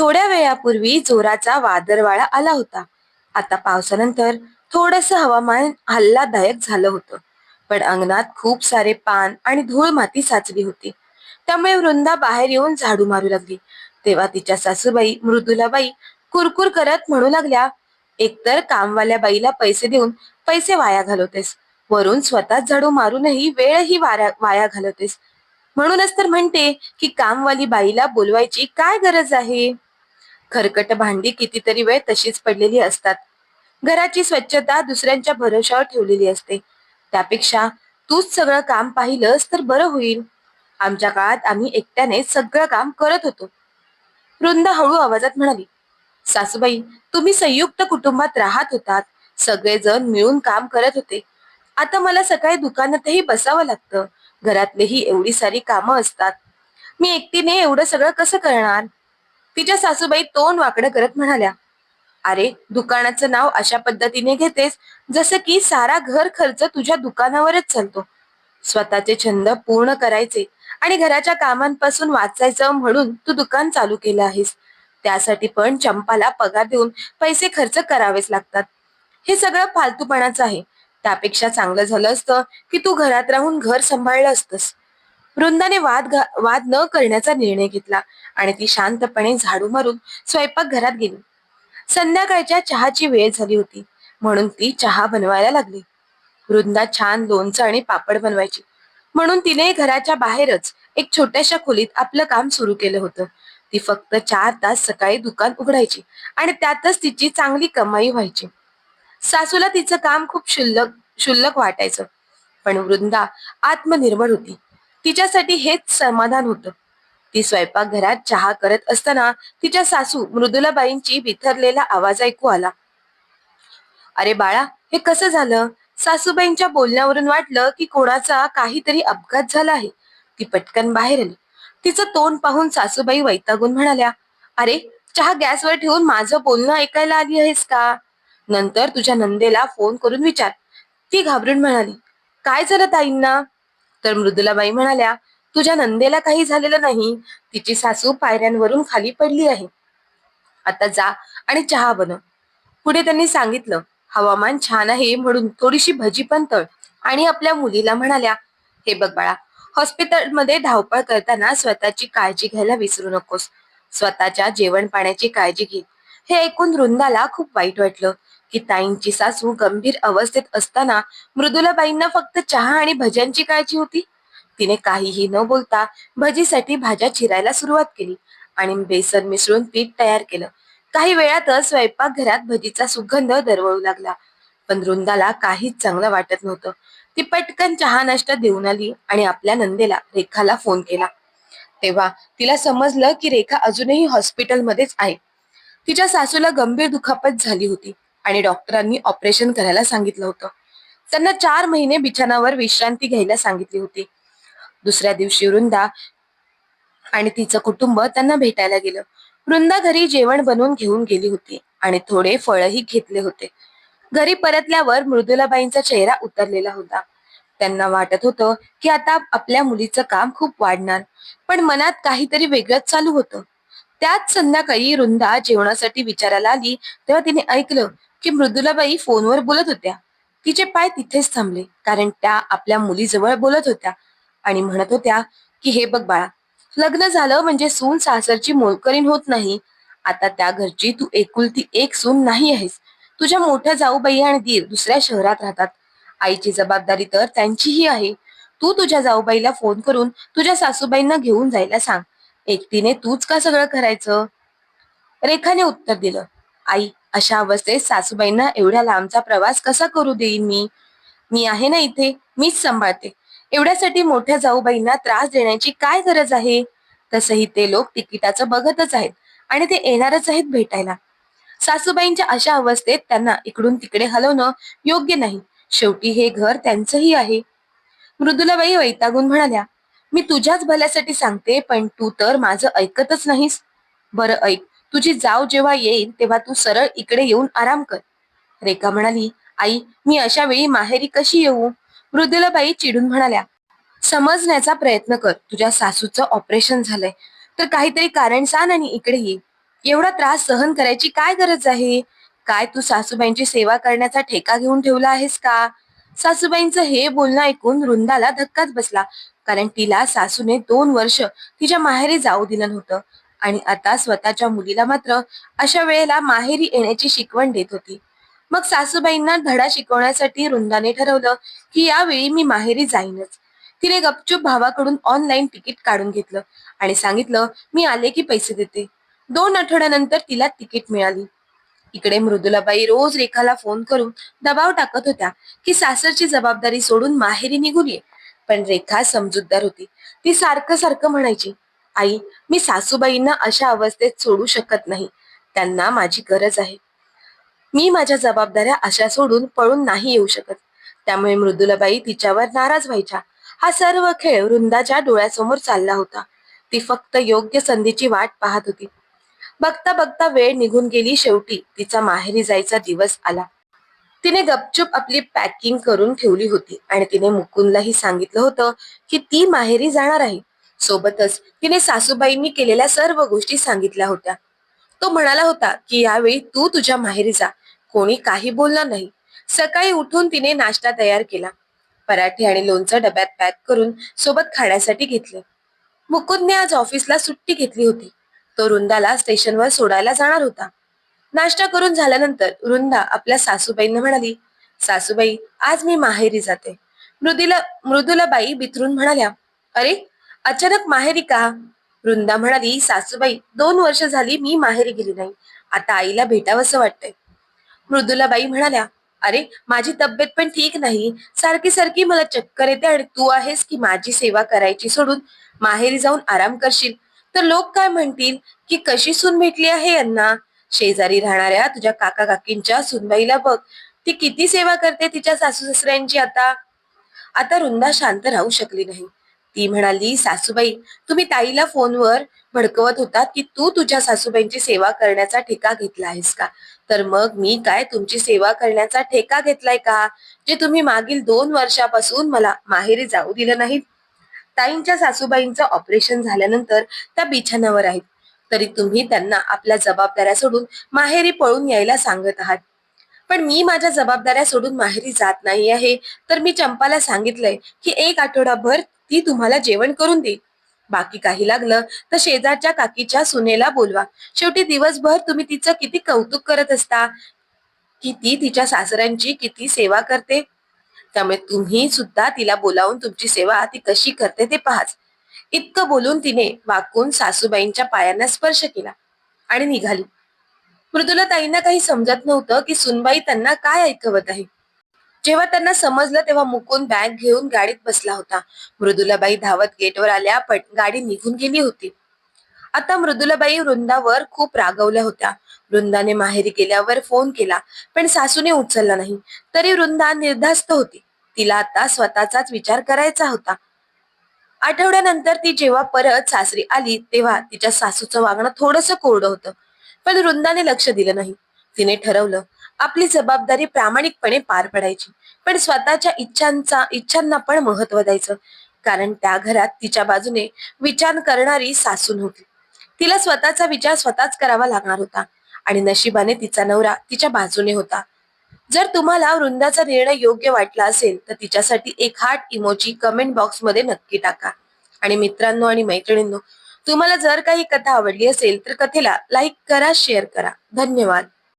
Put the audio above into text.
थोड्या वेळापूर्वी जोराचा वादळवाळा आला होता. आता पावसानंतर थोडस हवामान हल्लादायक झालं होतं. पण अंगणात खूप सारे पान आणि धूळ माती साचली होती. त्यामुळे वृंदा बाहेर येऊन झाडू मारू लागली. तेव्हा तिच्या सासूबाई मृदुलाबाई कुरकुर करत म्हणू लागल्या एकतर कामवाल्या बाईला पैसे देऊन पैसे वाया घालवतेस. वरून स्वतःच झाडू मारूनही वेळही वाया वाया घालवतेस. म्हणूनच तर म्हणते की कामवाली बाईला बोलवायची काय गरज आहे? खरकट भांडी कितीतरी वेळ तशीच पडलेली असतात. घराची स्वच्छता दुसऱ्यांच्या भरोशावर ठेवलेली असते. त्यापेक्षा तूच सगळं काम पाहिलंस तर बरं होईल. आमच्या काळात आम्ही एकट्याने सगळं काम करत होतो. वृंद हळू आवाजात म्हणाली सासूबाई तुम्ही संयुक्त कुटुंबात राहत होतात. सगळेजण मिळून काम करत होते. आता मला सकाळी दुकानातही बसावं लागतं. घरातलेही एवढी सारी कामं असतात. मी एकटीने एवढं सगळं कसं करणार? तिच्या सासूबाई तोंड वाकडं करत म्हणाल्या अरे दुकानाचं नाव अशा पद्धतीने घेतेस जसं की सारा घर खर्च तुझ्या दुकानावरच चालतो. स्वतःचे छंद पूर्ण करायचे आणि घराच्या कामांपासून वाचायचं म्हणून तू दुकान चालू केलं आहेस. त्यासाठी पण चंपाला पगार देऊन पैसे खर्च करावेच लागतात. हे सगळं फालतूपणाचं आहे. त्यापेक्षा चांगलं झालं असतं की तू घरात राहून घर सांभाळलं असतंस. वृंदाने वाद वाद न करण्याचा निर्णय घेतला आणि ती शांतपणे झाडू मारून स्वयंपाक घरात गेली. संध्याकाळच्या चहाची वेळ झाली होती म्हणून ती चहा बनवायला लागली. वृंदा छान लोणचं आणि पापड बनवायची. म्हणून तिने घराच्या बाहेरच एक छोट्याशा खोलीत आपलं काम सुरू केलं होतं. ती फक्त चार तास सकाळी दुकान उघडायची आणि त्यातच तिची चांगली कमाई व्हायची. सासूला तिचं काम खूप शुल्लक शुल्लक वाटायचं पण वृंदा आत्मनिर्भर होती. तिच्यासाठी हेच समाधान होतं. ती स्वयंपाकघरात चहा करत असताना तिच्या सासू मृदुलाबाईंची बिथरलेला आवाज ऐकू आला. अरे बाळा हे कसं झालं? सासूबाईंच्या बोलण्यावरून वाटलं की कोणाचा काहीतरी अपघात झाला आहे. ती पटकन बाहेर आली. तिचं तोंड पाहून सासूबाई वैतागून म्हणाल्या अरे चहा गॅसवर ठेवून माझं बोलणं ऐकायला आली आहेस का? नंतर तुझ्या नंदेला फोन करून विचार. ती घाबरून म्हणाली काय झालं ताईंना? तर मृदुलाबाई म्हणाल्या तुझ्या नंदेला काही झालेलं नाही. तिची सासू पायऱ्यांवरून खाली पडली आहे. आता जा आणि चहा बनव. पुढे त्यांनी सांगितलं हवामान छान आहे म्हणून थोडीशी भजी पण तळ. आणि आपल्या मुलीला म्हणाल्या हे बघ बाळा हॉस्पिटलमध्ये धावपळ करताना स्वतःची काळजी घ्यायला विसरू नकोस. स्वतःच्या जेवण पाण्याची काळजी घे. हे ऐकून वृंदाला खूप वाईट वाटलं. की ताईंची सासू गंभीर अवस्थेत असताना मृदुलाबाईंना फक्त चहा आणि भज्यांची काळजी होती. तिने काहीही न बोलता भजीसाठी भाज्या चिरायला सुरुवात केली आणि बेसन मिसळून पीठ तयार केलं. काही वेळातच स्वयंपाकघरात भजीचा सुगंध दरवळू लागला. पण वृंदाला काहीच चांगलं वाटत नव्हतं. ती पटकन चहा नाश्ता देऊन आली आणि आपल्या नंदेला रेखाला फोन केला. तेव्हा तिला समजलं की रेखा अजूनही हॉस्पिटलमध्येच आहे. तिच्या सासूला गंभीर दुखापत झाली होती. आणि डॉक्टरांनी ऑपरेशन करायला सांगितलं होतं. त्यांना चार महिने बिछाणावर विश्रांती घ्यायला सांगितली होती. दुसऱ्या दिवशी वृंदा आणि तिचं कुटुंब त्यांना भेटायला गेलं. वृंदा घरी जेवण बनवून घेऊन गेली होती आणि थोडे फळही घेतले होते. घरी परतल्यावर मृदुलाबाईंचा चेहरा उतरलेला होता. त्यांना वाटत होतं की आता आपल्या मुलीचं काम खूप वाढणार पण मनात काहीतरी वेगळंच चालू होतं. त्याच संध्याकाळी रुंदा जेवणासाठी विचारायला आली तेव्हा तिने ऐकलं की मृदुलाबाई फोनवर बोलत होत्या. तिचे पाय तिथेच थांबले कारण त्या आपल्या मुलीजवळ बोलत होत्या आणि म्हणत होत्या की हे बघ बाळा लग्न झालं म्हणजे सून सासरची मोलकरीण होत नाही. आता त्या घरची तू एकुलती एक सून नाही आहेस. तुझ्या मोठ्या जाऊबाई आणि दीर दुसऱ्या शहरात राहतात. आईची जबाबदारी तर त्यांचीही आहे. तू तुझ्या जाऊबाईला फोन करून तुझ्या सासूबाईंना घेऊन जायला सांग. एकटीने तूच का सगळं करायचं? रेखाने उत्तर दिलं आई अशा अवस्थेत सासूबाईंना एवढ्या लांबचा प्रवास कसा करू देईन मी? मी आहे ना इथे मीच सांभाळते. एवढ्यासाठी मोठ्या जाऊबाईंना त्रास देण्याची काय गरज आहे? तसंही ते लोक तिकिटाचं बघतच आहेत आणि ते येणारच आहेत भेटायला. सासूबाईंच्या अशा अवस्थेत त्यांना इकडून तिकडे हलवणं योग्य नाही. शेवटी हे घर त्यांचंही आहे. मृदुलाबाई वैतागून म्हणाल्या मी तुझ्याच भल्यासाठी सांगते पण तू तर माझं ऐकतच नाहीस. बरं ऐक तुझी जाव जेव्हा येईल तेव्हा तू सरळ इकडे येऊन आराम कर. रेखा म्हणाली आई मी अशा वेळी माहेरी कशी येऊ? मृदुलाबाई चिडून म्हणाल्या समजण्याचा प्रयत्न कर तुझ्या सासूचं ऑपरेशन झालंय. तर काहीतरी कारण सांग आणि इकडे ये. एवढा त्रास सहन करायची काय गरज आहे? काय तू सासूबाईंची सेवा करण्याचा ठेका घेऊन ठेवला आहेस का? सासूबाईंचं हे बोलणं ऐकून वृंदाला धक्काच बसला. कारण तिला सासूने दोन वर्ष तिच्या माहेरी जाऊ दिलं नव्हतं. आणि आता स्वतःच्या मुलीला मात्र अशा वेळेला माहेरी येण्याची शिकवण देत होती. मग सासूबाईंना धडा शिकवण्यासाठी वृंदाने ठरवलं की यावेळी मी माहेरी जाईनच. तिने गपचूप भावाकडून ऑनलाईन तिकीट काढून घेतलं आणि सांगितलं मी आले की पैसे देते. दोन आठवड्यानंतर तिला तिकीट मिळाली. इकडे मृदुलाबाई रोज रेखाला फोन करून दबाव टाकत होत्या की सासरची जबाबदारी सोडून माहेरी निघून ये. पण रेखा समजूतदार होती. ती सारखं सारखं म्हणायची आई मी सासूबाईंना अशा अवस्थेत सोडू शकत नाही. त्यांना माझी गरज आहे. मी माझ्या जबाबदाऱ्या अशा सोडून पळून नाही येऊ शकत. त्यामुळे मृदुलाबाई तिच्यावर नाराज व्हायच्या. हा सर्व खेळ वृंदाच्या डोळ्यासमोर चालला होता. ती फक्त योग्य संधीची वाट पाहत होती. बघता बघता वेळ निघून गेली शेवटी. तिचा माहेरी जायचा दिवस आला. तिने गपचूप आपली पॅकिंग करून ठेवली होती आणि तिने मुकुंदलाही सांगितलं होतं की ती माहेरी जाणार आहे. सोबतच तिने सासूबाईंनी केलेल्या सर्व गोष्टी सांगितल्या होत्या. तो म्हणाला होता की यावेळी तू तुझ्या माहेरी जा. कोणी काही बोलणार नाही. सकाळी उठून तिने नाश्ता तयार केला. पराठे आणि लोणचं डब्यात पॅक करून सोबत खाण्यासाठी घेतले. मुकुंदने आज ऑफिसला सुट्टी घेतली होती. तो वृंदाला स्टेशनवर सोडायला जाणार होता. नाश्ता करून झाल्यानंतर वृंदा आपल्या सासूबाईंना म्हणाली सासूबाई आज मी माहेरी जाते. मृदुला मृदुलाबाई बिथरून म्हणाल्या अरे अचानक माहेरी का? वृंदा म्हणाली सासूबाई दोन वर्ष झाली मी माहेरी गेली नाही. आता आईला भेटावंसं वाटतंय. मृदुलाबाई म्हणाल्या अरे माझी तब्येत पण ठीक नाही. सारखी सारखी मला चक्कर येते आणि तू आहेस की माझी सेवा करायची सोडून माहेरी जाऊन आराम करशील. तर लोक काय म्हणतील? की कशी सून भेटली आहे यांना? शेजारी राहणाऱ्या तुझ्या काका काकींच्या सुनबाईला बघ. ती किती सेवा करते तिच्या सासू सासऱ्यांची आता? आता रुंदा शांत राहू शकली नाही. ती म्हणाली सासूबाई तुम्ही ताईला फोनवर भडकवत होता की तू तुझ्या सासूबाईंची सेवा करण्याचा ठेका घेतला आहेस का? तर मग मी काय तुमची सेवा करण्याचा ठेका घेतलाय का? जे तुम्ही मागील दोन वर्षापासून मला माहेरी जाऊ दिलं नाहीत. ताईंच्या सासूबाईंचं ऑपरेशन झाल्यानंतर त्या बिछाण्यावर आहेत. तरी तुम्ही त्यांना आपल्या जबाबदाऱ्या सोडून माहेरी पळून यायला सांगत आहात. पण मी माझ्या जबाबदाऱ्या सोडून माहेरी जात नाही आहे. तर मी चंपाला सांगितलंय की एक आठवडाभर ती तुम्हाला जेवण करून देईल. बाकी काही लागलं तर शेजारच्या काकीच्या सुनेला बोलवा. शेवटी दिवसभर तुम्ही तिचं किती कौतुक करत असता? की ती तिच्या सासऱ्यांची किती सेवा करते? त्यामुळे तुम्ही सुद्धा तिला बोलावून तुमची सेवा ती कशी करते ते पाहाच. इतकं बोलून तिने वाकून सासूबाईंच्या पायांना स्पर्श केला आणि निघाली. मृदुला ताईंना काही समजत नव्हतं की सुनबाई त्यांना काय ऐकवत आहे. जेव्हा त्यांना समजलं तेव्हा मुकून बॅग घेऊन गाडीत बसला होता. मृदुलाबाई धावत गेटवर आल्या पण गाडी निघून गेली होती. आता मृदुलाबाई वृंदावर खूप रागवल्या होत्या. वृंदाने माहेरी गेल्यावर फोन केला पण सासूने उचलला नाही. तरी वृंदा निर्धास्त होती. तिला आता स्वतःचाच विचार करायचा होता. आठवड्यानंतर ती जेव्हा परत सासरी आली तेव्हा तिच्या सासूचं वागणं थोडस कोरडं होतं. पण वृंदाने लक्ष दिलं नाही. तिने ठरवलं आपली जबाबदारी प्रामाणिकपणे पार पडायची. पण स्वतःच्या इच्छांचा इच्छांना पण महत्त्व द्यायचं. कारण त्या घरात तिच्या बाजूने विचार करणारी सासू नव्हती. तिला स्वतःचा विचार स्वतःच करावा लागणार होता. आणि नशिबाने तिचा नवरा तिच्या बाजूने होता. जर तुम्हाला वृंदाचा निर्णय योग्य वाटला असेल तर तिच्यासाठी एक हार्ट इमोजी कमेंट बॉक्समध्ये नक्की टाका. आणि मित्रांनो आणि मैत्रिणींनो तुम्हाला जर काही कथा आवडली असेल तर कथेला लाईक करा शेअर करा. धन्यवाद.